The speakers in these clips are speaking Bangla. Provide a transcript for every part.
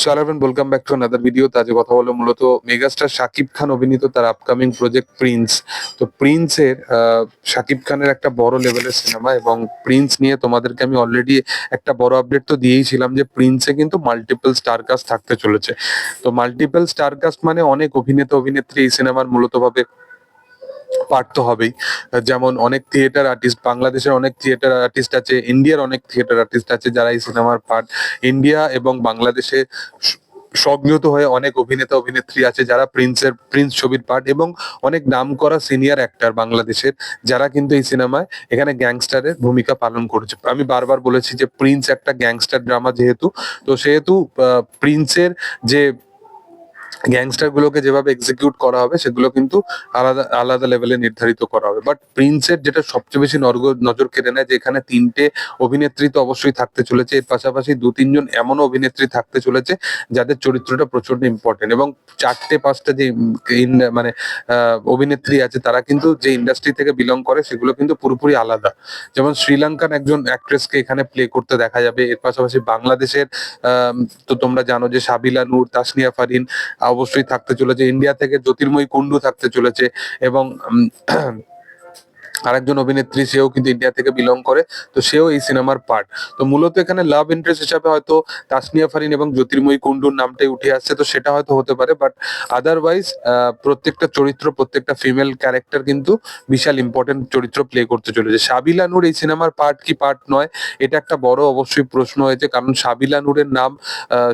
So eleven welcome back to another video আজকে কথা বলব মূলত মেগাস্টার শাকিব খান অভিনীত তার আপকামিং প্রজেক্ট প্রিন্স তো প্রিন্সের শাকিব খানের একটা বড় লেভেলের সিনেমা এবং প্রিন্স নিয়ে তোমাদেরকে আমি অলরেডি একটা বড় আপডেট তো দিয়েইছিলাম যে প্রিন্সে কিন্তু মাল্টিপল স্টার কাস্ট থাকতে চলেছে। তো মাল্টিপল স্টার কাস্ট মানে অনেক অভিনেতা অভিনেত্রী এই সিনেমার মূলত ভাবে পার্ট তো হবেই। যেমন অনেক থিয়েটার আর্টিস্ট বাংলাদেশের অনেক থিয়েটার আর্টিস্ট আছে ইন্ডিয়ার অনেক থিয়েটার আর্টিস্ট আছে যারা এই সিনেমার পার্ট ইন্ডিয়া এবং বাংলাদেশে সংযত হয়ে অনেক অভিনেতা, অভিনেত্রী আছে যারা প্রিন্সের প্রিন্স ছবির পার্ট এবং অনেক নামকরা সিনিয়র অ্যাক্টর বাংলাদেশের যারা কিন্তু এই সিনেমায় এখানে গ্যাংস্টারের ভূমিকা পালন করেছে। আমি বারবার বলেছি যে প্রিন্স একটা গ্যাংস্টার ড্রামা যেহেতু, তো সেহেতু প্রিন্সের যে গ্যাংস্টার গুলোকে যেভাবে এক্সিকিউট করা হবে, সেগুলো কিন্তু আলাদা আলাদা লেভেলে নির্ধারিত করা হবে। বাট প্রিন্সের যেটা সবচেয়ে বেশি নজর কেড়ে নেয় যে এখানে তিনটে অভিনেত্রী তো অবশ্যই থাকতে চলেছে। এর পাশাপাশি দু, তিনজন এমন অভিনেত্রী থাকতে চলেছে যাদের চরিত্রটা প্রচণ্ড ইম্পর্টেন্ট এবং চারটে, পাঁচটা যে মানে অভিনেত্রী আছে, তারা কিন্তু যে ইন্ডাস্ট্রি থেকে বিলং করে, সেগুলো কিন্তু পুরোপুরি আলাদা। যেমন শ্রীলঙ্কান একজন অ্যাক্ট্রেসকে এখানে প্লে করতে দেখা যাবে। এর পাশাপাশি বাংলাদেশের তো তোমরা জানো যে সাবিলা নূর, তাসনিয়া ফারিন অবশ্যই থাকতে চলেছে। ইন্ডিয়া থেকে জ্যোতির্ময়ী কুণ্ডু থাকতে চলেছে এবং আরেকজন অভিনেত্রী, সেও কিন্তু ইন্ডিয়া থেকে বিলং করে, তো সেও এই সিনেমার পার্ট তো মূলত এখানে লাভ ইন্টারেস্ট হিসাবে হয়তো তাসনিয়া ফারিন এবং জ্যোতির্ময়ী কুন্ডুর নামটাই উঠে আসছে, তো সেটা হয়তো হতে পারে বাট আদারওয়াইজ প্রত্যেকটা চরিত্র, প্রত্যেকটা ফিমেল ক্যারেক্টার কিন্তু বিশাল ইম্পর্টেন্ট চরিত্র প্লে করতে চলেছে। সাবিলা নূর এই সিনেমার পার্ট কি পার্ট নয়, এটা একটা বড় অবশ্যই প্রশ্ন হয়েছে, কারণ সাবিলা নূরের নাম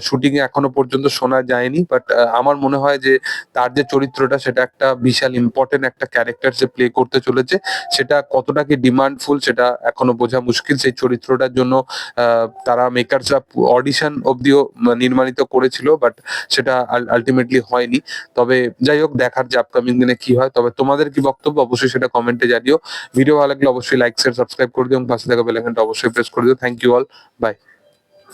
শুটিং এ এখনও পর্যন্ত শোনা যায়নি বাট আমার মনে হয় যে তার যে চরিত্রটা, সেটা একটা বিশাল ইম্পর্টেন্ট একটা ক্যারেক্টার সে প্লে করতে চলেছে। সেটা কতটা কি ডিমান্ডফুল সেটা এখনও বোঝা মুশকিল। সেই চরিত্রটার জন্য তারা মেকারসরা অডিশন অবধিও নির্মাণিত করেছিল বাট সেটা আলটিমেটলি হয়নি। তবে যাই হোক, দেখার যে আপকামিং দিনে কি হয়। তবে তোমাদের কি বক্তব্য, অবশ্যই সেটা কমেন্টে জানিও। ভিডিও ভালো লাগলে অবশ্যই লাইক শেয়ার সাবস্ক্রাইব করে দিও এবং পাশে থাকা বেলাইকনটা অবশ্যই প্রেস করে দিও। Thank you all by